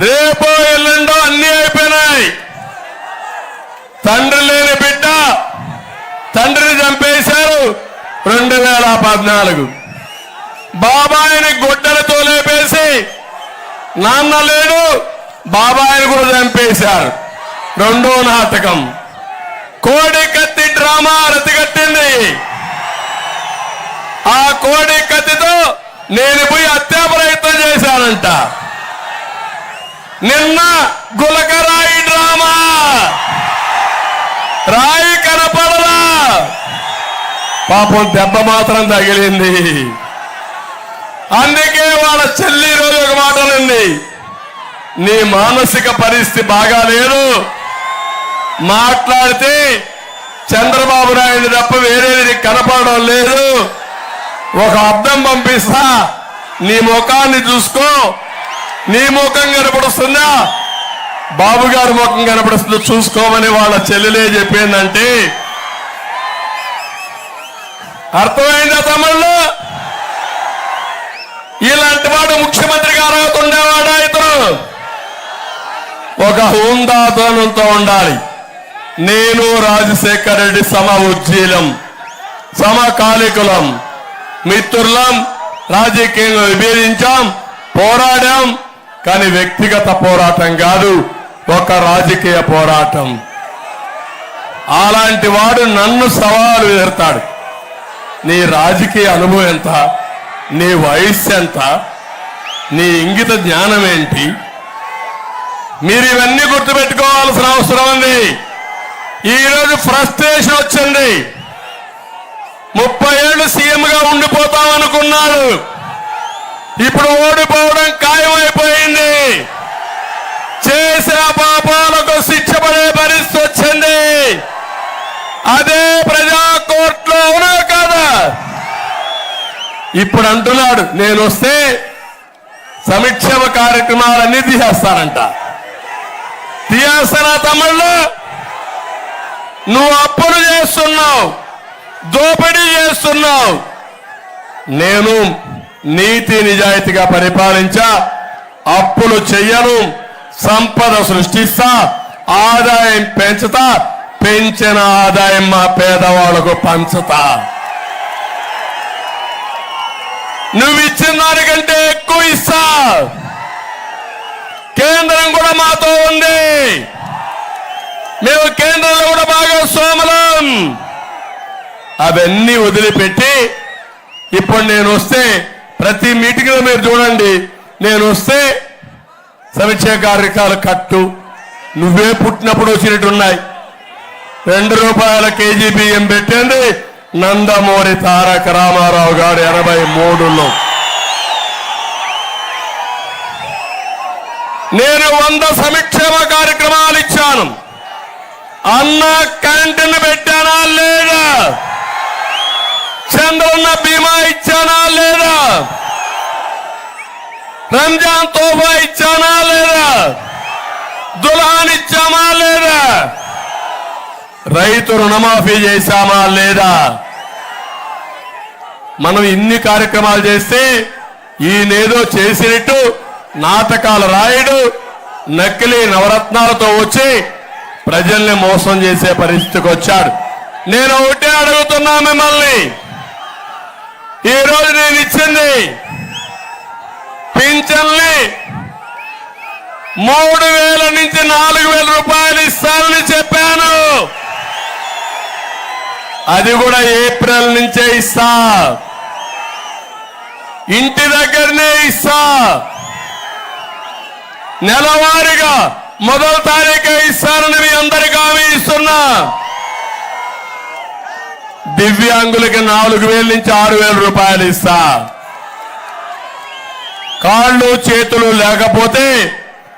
రేపో ఎల్లుండో అన్ని అయిపోయినాయి. తండ్రి లేని బిడ్డ తండ్రిని చంపేశారు రెండు వేల పద్నాలుగు. బాబాయిని గుడ్డలతో లేపేసి నాన్న లేడు బాబాయిని కూడా చంపేశారు. రెండో నాటకం. కోడి కత్తి డ్రామా రతిగట్టింది ఆ కోడి కత్తితో నేను పోయి హత్యా ప్రయత్నం చేశానంట. నిన్న గులకరాయి డ్రామా. రాయి కనపడలా. పాపం దెబ్బ మాత్రం తగిలింది. అందుకే వాళ్ళ చెల్లి రోజు ఒక మాట ఉంది నీ మానసిక పరిస్థితి బాగా లేదు. మాట్లాడితే చంద్రబాబు నాయుడు తప్ప వేరేది కనపడడం లేదు. ఒక అర్థం పంపిస్తా. నీ ముఖాన్ని చూసుకో. నీ ముఖం కనపడుస్తుందా? బాబు గారి ముఖం కనపడుస్తుందో. చూసుకోమని వాళ్ళ చెల్లెలే చెప్పిందంటే. అర్థమైందా తమిళ్ళు ఇలాంటి వాడు ముఖ్యమంత్రిగా అర్హత ఉండేవాడా ఇతను? ఒక హుందాతనంతో ఉండాలి. నేను రాజశేఖర్ రెడ్డి సమ ఉజ్జీలం సమకాలికులం మిత్రులం రాజకీయంగా విభేదించాం పోరాడాం కానీ వ్యక్తిగత పోరాటం కాదు ఒక రాజకీయ పోరాటం. అలాంటి వాడు నన్ను సవాలు ఎదురుతాడు. నీ రాజకీయ అనుభవం ఎంత? నీ వయస్సు ఎంత? నీ ఇంగిత జ్ఞానం ఏంటి? మీరు ఇవన్నీ గుర్తుపెట్టుకోవాల్సిన అవసరం ఉంది. ఈరోజు ఫ్రస్ట్రేషన్ వచ్చింది. ముప్పై ఏళ్ళు సీఎంగా ఉండిపోతాం అనుకున్నాడు ఇప్పుడు ఓడిపోవడం అదే ప్రజా కోర్టులో అవునా కదా. ఇప్పుడు అంటున్నాడు నేను వస్తే సంక్షేమ కార్యక్రమాలన్నీ తీసేస్తానంట తీయేస్తానా తమ్ముళ్ళు నువ్వు అప్పులు చేస్తున్నావు దోపిడీ చేస్తున్నావు. నేను నీతి నిజాయితీగా పరిపాలించా అప్పులు చెయ్యను సంపద సృష్టిస్తా ఆదాయం పెంచుతా పెంచిన ఆదాయం మా పేదవాళ్ళకు పంచుతా. నువ్వు ఇచ్చిన దానికంటే ఎక్కువ ఇస్తా. కేంద్రం కూడా మాతో ఉంది. మేము కేంద్రంలో కూడా బాగా సోమలం. అవన్నీ వదిలిపెట్టి ఇప్పుడు నేను వస్తే ప్రతి మీటింగ్లో మీరు చూడండి. నేను వస్తే సమీక్ష కార్యక్రమాలు కట్టు. నువ్వే పుట్టినప్పుడు వచ్చినట్టున్నాయి. రెండు రూపాయల కేజీ బియ్యం పెట్టింది నందమూరి తారక రామారావు గారు ఎనభై మూడులో. నేను వంద సంక్షేమ కార్యక్రమాలు ఇచ్చాను. అన్న క్యాంటీన్ పెట్టానా లేదా? చంద్రన్న బీమా ఇచ్చానా లేదా? రంజాన్ తోఫా ఇచ్చానా లేదా? దుల్హాన్ ఇచ్చామా లేదా? రైతు రుణమాఫీ చేశామా లేదా? మనం ఇన్ని కార్యక్రమాలు చేస్తే ఈయనేదో చేసినట్టు నాటకాలు రాయడు నకిలీ నవరత్నాలతో వచ్చి ప్రజల్ని మోసం చేసే పరిస్థితికి వచ్చాడు. నేను ఒకటే అడుగుతున్నా మిమ్మల్ని. ఈరోజు నేను ఇచ్చింది పింఛన్ని మూడు వేల నుంచి నాలుగు వేల రూపాయలు ఇస్తానని చెప్పాను. అది కూడా ఏప్రిల్ నుంచే ఇస్తా. ఇంటి దగ్గరనే ఇస్తా. నెలవారీగా మొదటి తారీఖు ఇస్తానని మీ అందరికీ హామీ ఇస్తున్నా. దివ్యాంగులకి నాలుగు వేల నుంచి ఆరు వేల రూపాయలు ఇస్తా. కాళ్ళు చేతులు లేకపోతే